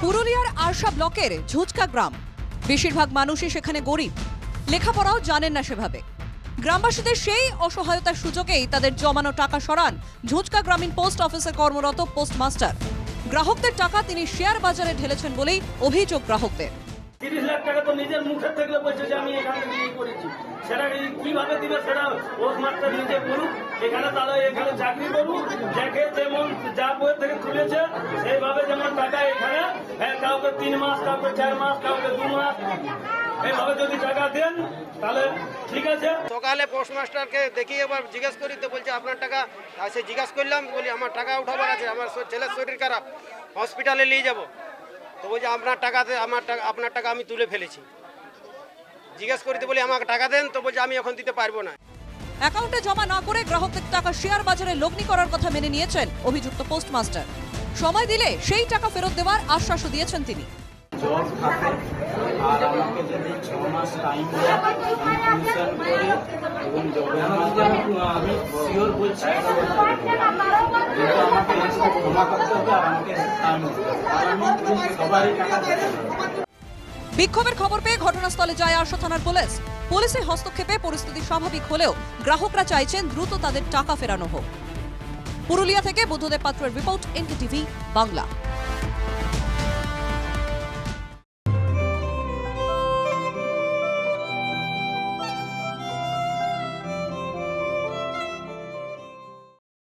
পুরুলিয়ার আরশা ব্লকের ঝুঁচকা গ্রাম। বেশিরভাগ মানুষই সেখানে গরিব। লেখাপড়াও জানেন না সেভাবে। গ্রামবাসীদের সেই অসহায়তার সুযোগেই তাদের জমানো টাকা সরান ঝুঁচকা গ্রামীণ পোস্ট অফিসে কর্মরত পোস্টমাস্টার। গ্রাহকদের টাকা তিনি শেয়ার বাজারে ঢেলেছেন বলেই অভিযোগ গ্রাহকদের। তিরিশ লাখ টাকা তো নিজের মুখের থেকে বলছে যে আমি এখান তিন মাস কাউকে চার মাস কাউকে দু মাস। এইভাবে যদি টাকা দেন তাহলে ঠিক আছে। সকালে পোস্টমাস্টারকে দেখি এবার জিজ্ঞেস করি তো বলছে আপনার টাকা? আর সে জিজ্ঞাসা করলাম বলি আমার টাকা উঠাবার আছে আমার ছেলের শরীর খারাপ হসপিটালে নিয়ে যাব। তো বলছে আপনার টাকাতে আমার টাকা আপনার টাকা আমি তুলে ফেলেছি। জিজ্ঞেস করিতে বলি আমাকে টাকা দেন? তো বলছে আমি এখন দিতে পারব না। অ্যাকাউন্টে জমা না করে গ্রাহকদের টাকা শেয়ার বাজারে লগ্নি করার কথা মেনে নিয়েছেন অভিযুক্ত পোস্টমাস্টার সময় দিলে সেই টাকা ফেরত দেওয়ার আশ্বাসও দিয়েছেন তিনি। আর আমাকে যদি ছ মাস টাইম দেয় আমি টিউশন করে এবং আমি শিওর বলছি আমাকে ক্ষমা করতে হবে আর আমাকে টাইম দিতে হবে আর আমি সবারই টাকা বিক্ষোভের খবর পেয়ে ঘটনাস্থলে যায় আরশা থানার পুলিশ। পুলিশের হস্তক্ষেপে পরিস্থিতি স্বাভাবিক হলেও গ্রাহকরা চাইছেন দ্রুত তাদের টাকা ফেরানো হোক। পুরুলিয়া থেকে বুদ্ধদেব পাত্রের রিপোর্ট এনডিটিভি বাংলা।